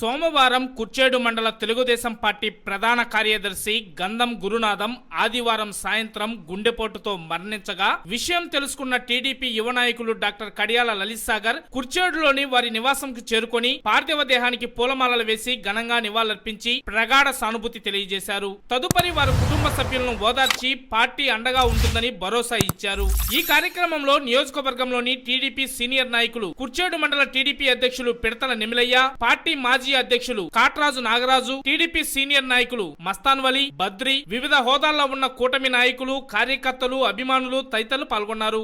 సోమవారం కుర్చేడు మండల తెలుగుదేశం పార్టీ ప్రధాన కార్యదర్శి గంధం గురునాథం ఆదివారం సాయంత్రం గుండెపోటుతో మరణించగా విషయం తెలుసుకున్న టీడీపీ యువ నాయకులు డాక్టర్ కడియాల లలిత్ సాగర్ కుర్చేడులోని వారి నివాసంకు చేరుకొని పార్థివ దేహానికి పూలమాలలు వేసి ఘనంగా నివాళులర్పించి ప్రగాఢ సానుభూతి తెలియజేశారు. తదుపరి వారి కుటుంబ సభ్యులను ఓదార్చి పార్టీ అండగా ఉంటుందని భరోసా ఇచ్చారు. ఈ కార్యక్రమంలో నియోజకవర్గంలోని టీడీపీ సీనియర్ నాయకులు కుర్చేడు మండల టీడీపీ అధ్యక్షులు పిడతల నిమిలయ్య పార్టీ మాజీ అధ్యక్షులు కాట్రాజు నాగరాజు టీడీపీ సీనియర్ నాయకులు మస్తాన్ వలి బద్రి వివిధ హోదాల్లో ఉన్న కూటమి నాయకులు కార్యకర్తలు అభిమానులు తదితరులు పాల్గొన్నారు.